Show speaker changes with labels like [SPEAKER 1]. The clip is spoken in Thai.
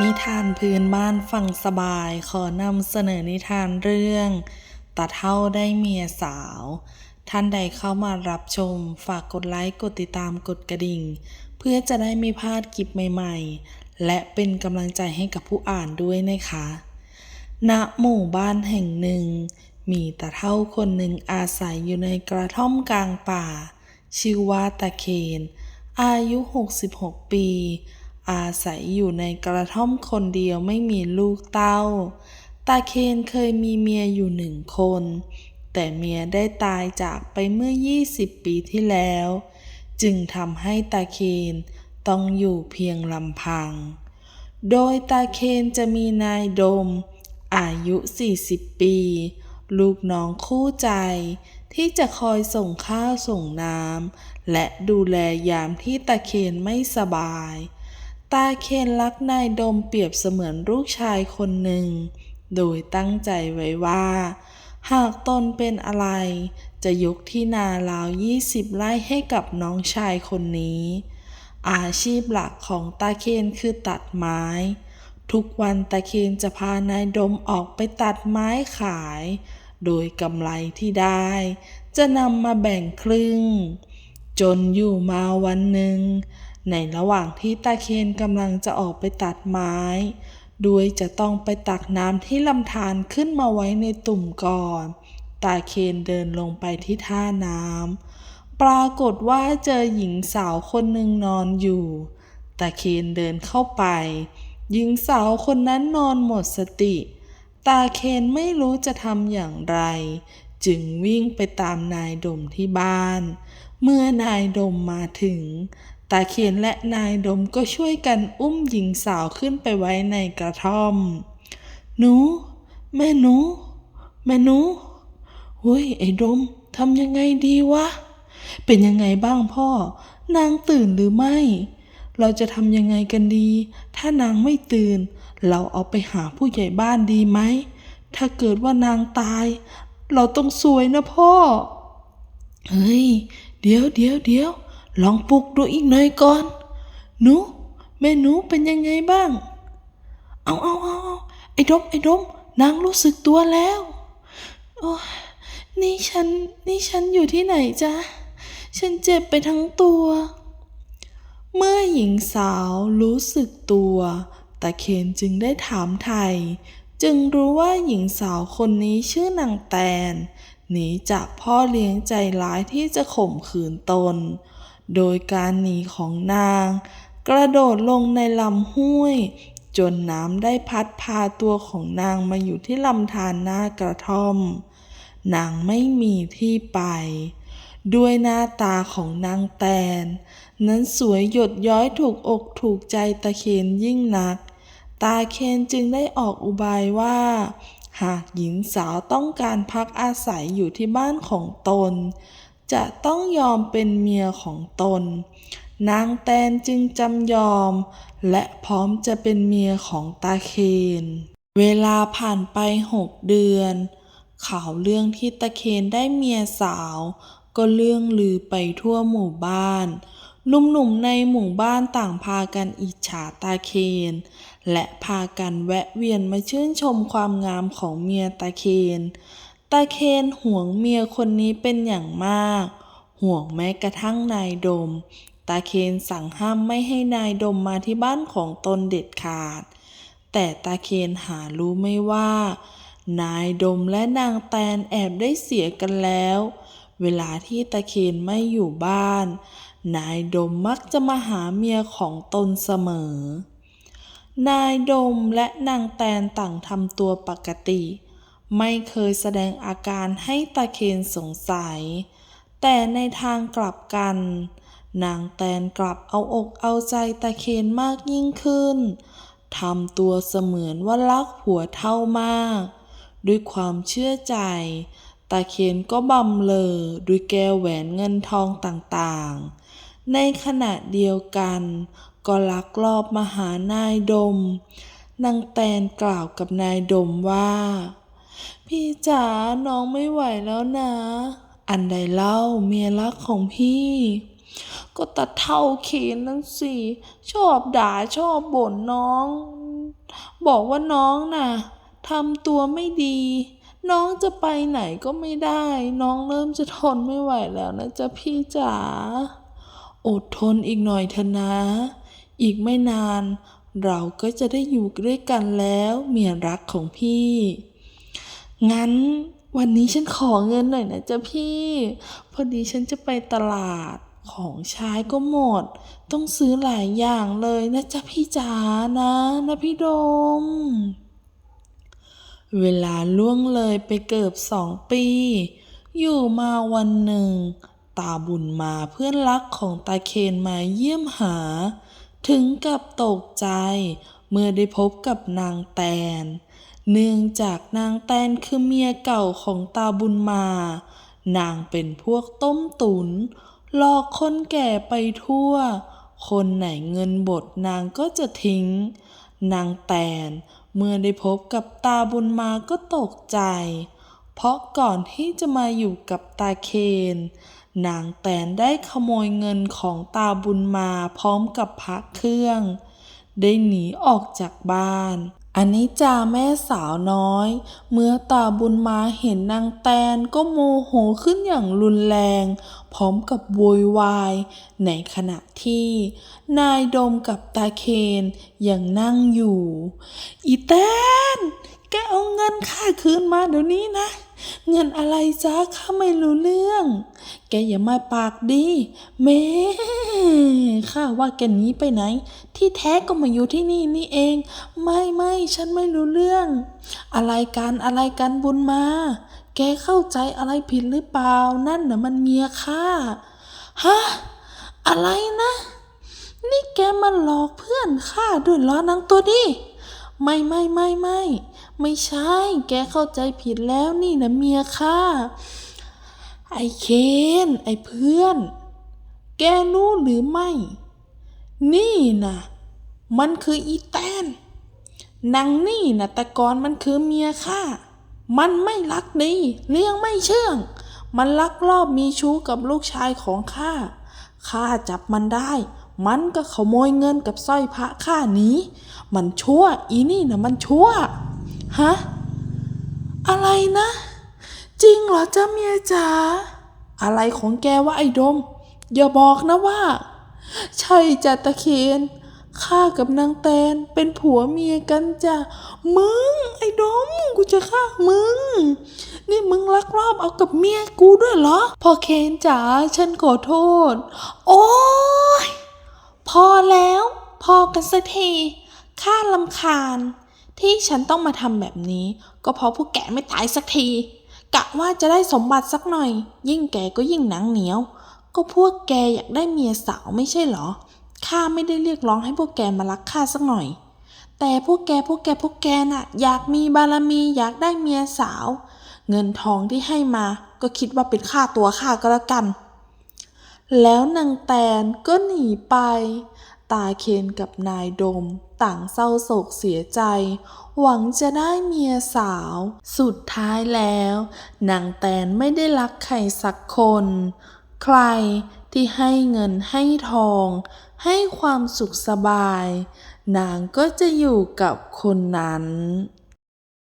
[SPEAKER 1] นิทานพื้นบ้านฟังสบายขอนำเสนอนิทานเรื่องตาเท่าได้เมียสาว ท่านใดเข้ามารับชม ฝากกดไลค์กดติดตามกดกระดิ่ง เพื่อจะได้ไม่พลาดคลิปใหม่ ๆ และเป็นกำลังใจให้กับผู้อ่านด้วยนะคะ ณหมู่บ้านแห่งหนึ่ง มีตาเท่าคนหนึ่งอาศัยอยู่ในกระท่อมกลางป่า ชื่อว่าตาเคน อายุ 66 ปี อาศัยอยู่ในกระท่อมคนเดียวไม่มีลูกเต้า ตาเคนเคยมีเมียอยู่หนึ่งคน แต่เมียได้ตายจากไปเมื่อ 20 ปีที่แล้ว จึงทำให้ตาเคนต้องอยู่เพียงลำพัง โดยตาเคนจะมีนายดม อายุ 40 ปี ลูกน้องคู่ใจ ที่จะคอยส่งข้าวส่งน้ำและดูแลยามที่ตาเคนไม่สบาย ตาเคนรักนายดมเปรียบเสมือนลูกชายคนหนึ่ง โดยตั้งใจไว้ว่า หากตนเป็นอะไร จะยกที่นาราว20ไร่ให้กับน้องชายคนนี้ อาชีพหลักของตาเคนคือตัดไม้ ทุกวันตาเคนจะพานายดมออกไปตัดไม้ขาย โดยกำไรที่ได้ จะนำมาแบ่งครึ่ง จนอยู่มาวันหนึ่ง ในระหว่างที่ตาเคนกำลังจะออกไปตัดไม้โดยจะต้องไปตักน้ำที่ลำธารขึ้นมาไว้ในตุ่มก่อน ตาเคนเดินลงไปที่ท่าน้ำ ปรากฏว่าเจอหญิงสาวคนหนึ่งนอนอยู่ ตาเคนเดินเข้าไป หญิงสาวคนนั้นนอนหมดสติ ตาเคนไม่รู้จะทำอย่างไร จึงวิ่งไปตามนายดมที่บ้าน เมื่อนายดมมาถึง ตาเคนและนายดมก็ช่วยกันอุ้มหญิงสาวขึ้นไปไว้ในกระท่อม หนู แม่หนู แม่หนูเฮ้ยไอ้ดมทำยังไงดีวะ เป็นยังไงบ้างพ่อ นางตื่นหรือไม่ เราจะทำยังไงกันดี ถ้านางไม่ตื่น เราเอาไปหาผู้ใหญ่บ้านดีไหม ถ้าเกิดว่านางตาย เราต้องสวยนะพ่อ เฮ้ย เดี๋ยวเดี๋ยวเดี๋ยว ลองปลุกดูอีกหน่อยก่อน หนู แม่หนูเป็นยังไงบ้าง เอาเอาเอาเอาไอ้ดมไอ้ดมนางรู้สึกตัวแล้วโอ้นี่ฉัน นี่ฉันอยู่ที่ไหนจ๊ะ ฉันเจ็บไปทั้งตัว เมื่อหญิงสาวรู้สึกตัวตาเคนจึงได้ถามไทย จึงรู้ว่าหญิงสาวคนนี้ชื่อนางแตนหนีจากพ่อเลี้ยงใจร้ายที่จะข่มขืนตน โดยการหนีของนาง กระโดดลงในลำห้วย จนน้ำได้พัดพาตัวของนางมาอยู่ที่ลำธารหน้ากระท่อม นางไม่มีที่ไป ด้วยหน้าตาของนางแตน นั้นสวยหยดย้อยถูกอกถูกใจตาเคนยิ่งนัก ตาเคนจึงได้ออกอุบายว่าหากหญิงสาวต้องการพักอาศัยอยู่ที่บ้านของตน จะต้องยอมเป็นเมียของตน นางแตนจึงจำยอม และพร้อมจะเป็นเมียของตาเคน เวลาผ่านไปหกเดือน ข่าวเรื่องที่ตาเคนได้เมียสาว ก็เรื่องลือไปทั่วหมู่บ้านหนุ่มๆในหมู่บ้านต่างพากันอิจฉาตาเคน และพากันแวะเวียนมาชื่นชมความงามของเมียตาเคน ตาเคนห่วงเมียคนนี้เป็นอย่างมาก ห่วงแม้กระทั่งนายดม ตาเคนสั่งห้ามไม่ให้นายดมมาที่บ้านของตนเด็ดขาด แต่ตาเคนหารู้ไม่ว่า นายดมและนางแตนแอบได้เสียกันแล้ว เวลาที่ตาเคนไม่อยู่บ้าน นายดมมักจะมาหาเมียของตนเสมอ นายดมและนางแตนต่างทำตัวปกติ ไม่เคยแสดงอาการให้ตาเคนสงสัย แต่ในทางกลับกัน นางแตนกลับเอาอกเอาใจตาเคนมากยิ่งขึ้นทำตัวเสมือนว่ารักผัวเท่ามาก ด้วยความเชื่อใจ ตาเคนก็บำเลอด้วยแก้วแหวนเงินทองต่างๆ ในขณะเดียวกัน ก็ลักลอบมาหานายดมนางแตนกล่าวกับนายดมว่า พี่จ๋าน้องไม่ไหวแล้วนะ อันใดเล่าเมียรักของพี่ ก็ตะเท่าเคนนั่นสิชอบด่าชอบบ่นน้อง บอกว่าน้องน่ะทำตัวไม่ดี น้องจะไปไหนก็ไม่ได้ น้องเริ่มจะทนไม่ไหวแล้วนะจ๊ะพี่จ๋าอดทนอีกหน่อยเถอะนะ อีกไม่นาน เราก็จะได้อยู่ด้วยกันแล้ว เมียรักของพี่ งั้นวันนี้ฉันขอเงินหน่อยนะจ๊ะพี่ พอดีฉันจะไปตลาดของใช้ก็หมด ต้องซื้อหลายอย่างเลยนะจ๊ะพี่จ๋านะนะพี่โดม เวลาล่วงเลยไปเกือบสองปี อยู่มาวันหนึ่ง ตาบุญมาเพื่อนรักของตาเคนมาเยี่ยมหา ถึงกับตกใจ เมื่อได้พบกับนางแตน เนื่องจากนางแตนคือเมียเก่าของตาบุญมา นางเป็นพวกต้มตุน หลอกคนแก่ไปทั่ว คนไหนเงินบดนางก็จะทิ้ง นางแตนเมื่อได้พบกับตาบุญมาก็ตกใจ เพราะก่อนที่จะมาอยู่กับตาเคน นางแตนได้ขโมยเงินของตาบุญมาพร้อมกับพระเครื่อง ได้หนีออกจากบ้าน อันนี้จาแม่สาวน้อย เมื่อตาบุญมาเห็นนางแตนก็โมโหขึ้นอย่างรุนแรง พร้อมกับโวยวาย ในขณะที่ นายดมกับตาเคนยังนั่งอยู่ อีแตนแกเอาเงินค่าคืนมาเดี๋ยวนี้นะ เงินอะไรจ้าข้าไม่รู้เรื่อง แกอย่ามาปากดีแม่ข้าว่าแกหนีไปไหน ที่แท้ก็มาอยู่ที่นี่นี่เอง ไม่ไม่ฉันไม่รู้เรื่อง อะไรกันอะไรกันบุญมา แกเข้าใจอะไรผิดหรือเปล่า นั่นน่ะมันเมียข้าฮะอะไรนะ นี่แกมาหลอกเพื่อนข้าด้วยเหรอนางตัวดีไม่ไม่ไม่ไม่ไม่ ม่ใช่ แกเข้าใจผิดแล้วนี่นะเมียข้า ไอเคน ไอเพื่อน แกรู้หรือไม่ นี่นะมันคืออีแตนนางนี่นะแต่ก่อนมันคือเมียข้า มันไม่รักดี เลี้ยงไม่เชื่อง มันลักลอบมีชู้กับลูกชายของข้า ข้าจับมันได้ มันก็ขโมยเงินกับสร้อยพระข้านี้ มันชั่ว อีนี่นะมันชั่ว ฮะ อะไรนะ จริงเหรอจ้าเมียจ๋า อะไรของแกวะไอ้ดม อย่าบอกนะว่า ใช่จ้ะตะเคียนข้ากับนางแตนเป็นผัวเมียกันจ้ะ มึง ไอ้ดม กูจะฆ่ามึง นี่มึงลักลอบเอากับเมียกูด้วยเหรอ พอเคนจ๋าฉันขอโทษ โอ้ย พอแล้ว พอกันสักทีข้าลำคาญ ที่ฉันต้องมาทำแบบนี้ ก็เพราะพวกแกไม่ตายสักที กะว่าจะได้สมบัติสักหน่อย ยิ่งแกก็ยิ่งหนังเหนียว ก็พวกแกอยากได้เมียสาวไม่ใช่เหรอข้าไม่ได้เรียกร้องให้พวกแกมารักข้าสักหน่อย แต่พวกแกพวกแกพวกแกน่ะ อยากมีบารมีอยากได้เมียสาว เงินทองที่ให้มาก็คิดว่าเป็นค่าตัวข้าก็แล้วกัน แล้วนางแตนก็หนีไป ตาเคนกับนายดม ต่างเศร้าโศกเสียใจ หวังจะได้เมียสาว สุดท้ายแล้วนางแตนไม่ได้รักใครสักคน ใครที่ให้เงินให้ทอง ให้ความสุขสบาย นางก็จะอยู่กับคนนั้น